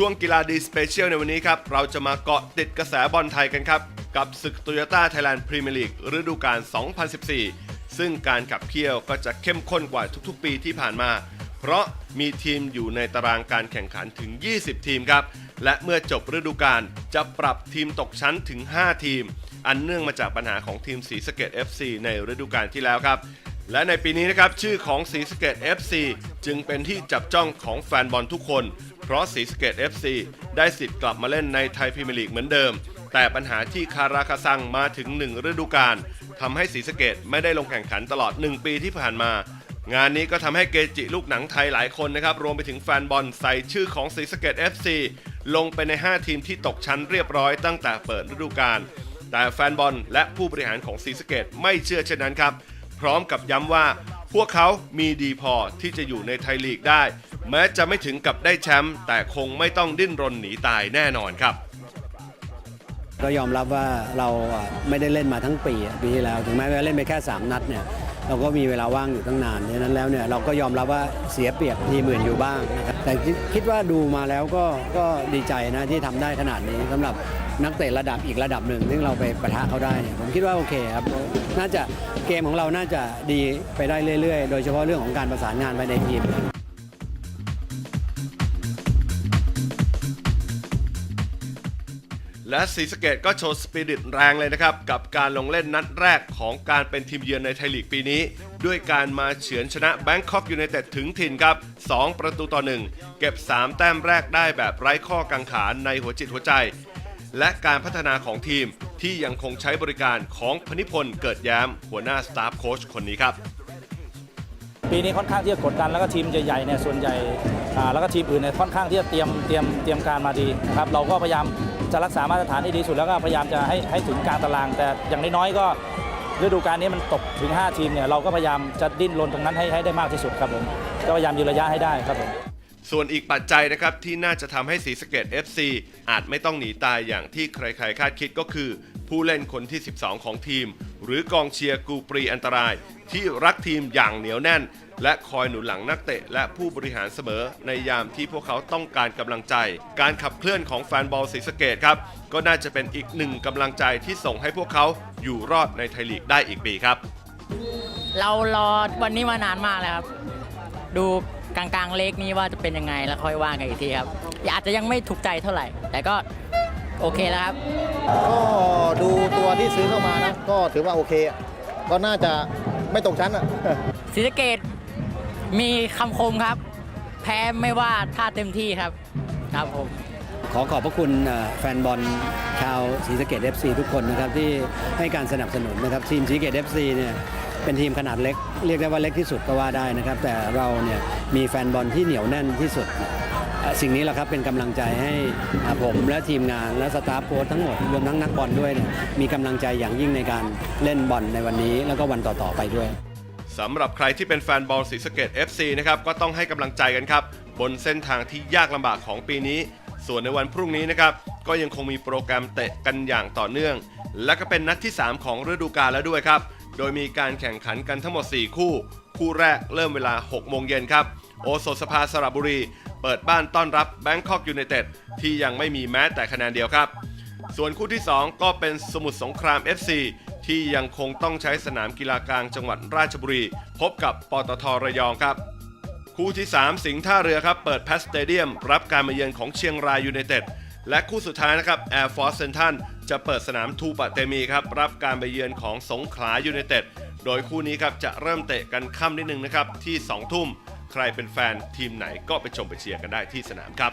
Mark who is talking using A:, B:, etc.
A: ช่วงกีฬาดีสเปเชียลในวันนี้ครับ เราจะมาเกาะติดกระแสบอลไทยกันครับ กับศึก Toyota Thailand Premier League ฤดูกาล 2014 ซึ่งการขับเคี่ยวก็จะเข้มข้นกว่าทุกๆ ปีที่ผ่านมา เพราะมีทีมอยู่ในตารางการแข่งขันถึง 20 ทีมครับ และเมื่อจบฤดูกาลจะปรับทีมตกชั้นถึง 5 ทีม อันเนื่องมาจากปัญหาของทีมศรีสะเกด FC ในฤดูกาลที่แล้วครับและในปีนี้นะครับ ชื่อของศรีสเกด FC จึงเป็นที่จับจ้องของแฟนบอลทุกคน เพราะศรีสเกด FC ได้สิทธิ์กลับมาเล่นในไทยพรีเมียร์ลีกเหมือนเดิม แต่ปัญหาที่คาราคาซังมาถึง 1 ฤดูกาลทำให้ศรีสเกดไม่ได้ลงแข่งขันตลอด 1 ปีที่ผ่านมา งานนี้ก็ทำให้เกจิลูกหนังไทยหลายคนนะครับ รวมไปถึงแฟนบอลใส่ชื่อของศรีสเกด FC ลงไปใน 5 ทีมที่ตกชั้นเรียบร้อยตั้งแต่เปิดฤดูกาลแต่แฟนบอลและผู้บริหารของศรีสเกดไม่เชื่อเช่นนั้นครับ พร้อมกับย้ำว่า วกเขามีดีพอที่จะอยู่ในไทยลีกได้ แม้จะไม่ถึงกับได้แชมป์แต่คงไม่ต้องดิ้นรนหนีตายแน่นอนครับ
B: ก็ยอมรับว่าเราไม่ได้เล่นมาทั้งปีปีที่แล้ว ถึงแม้ว่าเล่นไปแค่ 3 นัดเนี่ย เราก็มีเวลาว่างอยู่ตั้งนานดังนั้นแล้วเนี่ยเราก็ยอมรับว่าเสียเปรียบทีมอื่นอยู่บ้างนะครับแต่คิดคิดว่าดูมาแล้วก็ก็ดีใจนะที่ทำได้ขนาดนี้สำหรับนักเตะระดับอีกระดับหนึ่งซึ่งเราไปประทะเขาได้เนี่ยผมคิดว่าโอเคครับน่าจะเกมของเราน่าจะดีไปได้เรื่อยๆ โดยเฉพาะเรื่องของการประสานงานภายในทีม
A: และศรีสะเกดก็โชว์สปิริตแรงเลยนะครับ กับการลงเล่นนัดแรกของการเป็นทีมเยือนในไทยลีกปีนี้ ด้วยการมาเฉือนชนะแบงคอกยูไนเต็ดถึงถิ่นครับ 2 ประตูต่อ 1 เก็บ 3 แต้มแรกได้แบบไร้ข้อกังขาในหัวจิตหัวใจ และการพัฒนาของทีมที่ยังคงใช้บริการของพนิพนธ์เกิดแย้มหัวหน้าสตาฟโค้ชคนนี้ครับ
C: ปีนี้ค่อนข้างที่จะกดดันแล้วก็ทีมใหญ่ๆเนี่ยส่วนใหญ่แล้วก็ทีมอื่นเนี่ยค่อนข้างที่จะเตรียมเตรียมเตรียมการมาดีนะครับเราก็พยายาม จะรักษามาตรฐานที่ดีสุดแล้วก็พยายามจะให้ให้ถึงกลารตาราง แต่อย่างน้อยๆก็ฤดูกาลนี้มันตกถึง 5 ทีมเนี่ยเราก็พยายามจะดิ้นรนตรงนั้นให้ให้ได้มากที่สุดครับผมก็พยายามยืนระยะให้ได้ครับผม
A: ส่วนอีกปัจจัยนะครับที่น่าจะทำให้สีสเกต FC อาจไม่ต้องหนีตายอย่างที่ใครๆคาดคิดก็คือ ผู้เล่นคนที่ 12 ของทีม หรือกองเชียร์กูปรีอันตราย ที่รักทีมอย่างเหนียวแน่น และคอยหนุนหลังนักเตะ และผู้บริหารเสมอในยามที่พวกเขาต้องการกำลังใจ การขับเคลื่อนของแฟนบอลศรีสะเกดครับ ก็น่าจะเป็นอีกหนึ่งกำลังใจที่ส่งให้พวกเขาอยู่รอดในไทยลีกได้อีกปีครับ
D: เรารอวันนี้มานานมากแล้วครับ ดูกลางๆ เล็กนี้ว่าจะเป็นยังไงแล้วค่อยว่ากันอีกทีครับอาจจะยังไม่ถูกใจเท่าไหร่ แต่ก็โอเคแล้วครับ
E: ก็ดูตัวที่ซื้อเข้ามานะ ก็ถือว่าโอเคอะก็น่าจะไม่ตกชั้นอะ
D: ศรีสะเกดมีคำคมครับ แพ้ไม่ว่าถ้าเต็มที่ครับ ครับผม
B: ขอขอบพระคุณเอ่อแฟนบอลชาวศรีสะเกด FC ทุกคนนะครับที่ให้การสนับสนุนนะครับทีมศรีสะเกด FC เนี่ยเป็นทีมขนาดเล็ก เรียกได้ว่าเล็กที่สุดก็ว่าได้นะครับ แต่เราเนี่ยมีแฟนบอลที่เหนียวแน่นที่สุดเอ่อ สิ่งนี้แหละครับเป็นกำลังใจให้ผมและทีมงานและสตาฟโค้ชทั้งหมดรวมทั้งนักบอลด้วยเนี่ยมีกำลังใจอย่างยิ่งในการเล่นบอลในวันนี้ แล้วก็วันต่อๆไปด้วย
A: สำหรับใครที่เป็นแฟนบอลศรีสะเกด FC นะครับก็ต้องให้กำลังใจกันครับ บนเส้นทางที่ยากลำบากของปีนี้ ส่วนในวันพรุ่งนี้นะครับก็ยังคงมีโปรแกรมเตะกันอย่างต่อเนื่อง และก็เป็นนัดที่ 3 ของฤดูกาลแล้วด้วยครับ โดยมีการแข่งขันกันทั้งหมด 4 คู่ คู่แรกเริ่มเวลา 6 โมงเย็นครับ โอโซสภาสระบุรี เปิดบ้านต้อนรับแบงคอกยูไนเต็ดที่ยังไม่มีแม้แต่คะแนนเดียวครับ ส่วนคู่ที่ 2 ก็เป็นสมุทรสงคราม FC ที่ยังคงต้องใช้สนามกีฬากลางจังหวัดราชบุรี พบกับปตทระยองครับ คู่ที่ 3 สิงห์ท่าเรือครับเปิดแพสสเตเดียม รับการมาเยือนของเชียงรายยูไนเต็ดและคู่สุดท้ายนะครับ Air Force Central จะเปิดสนามทูปะเตมีครับรับการไปเยือนของสงขลายูไนเต็ด โดยคู่นี้ครับจะเริ่มเตะกันค่ำนิดนึงนะครับที่ 2 ทุ่ม ใครเป็นแฟนทีมไหนก็ไปชมไปเชียร์กันได้ที่สนามครับ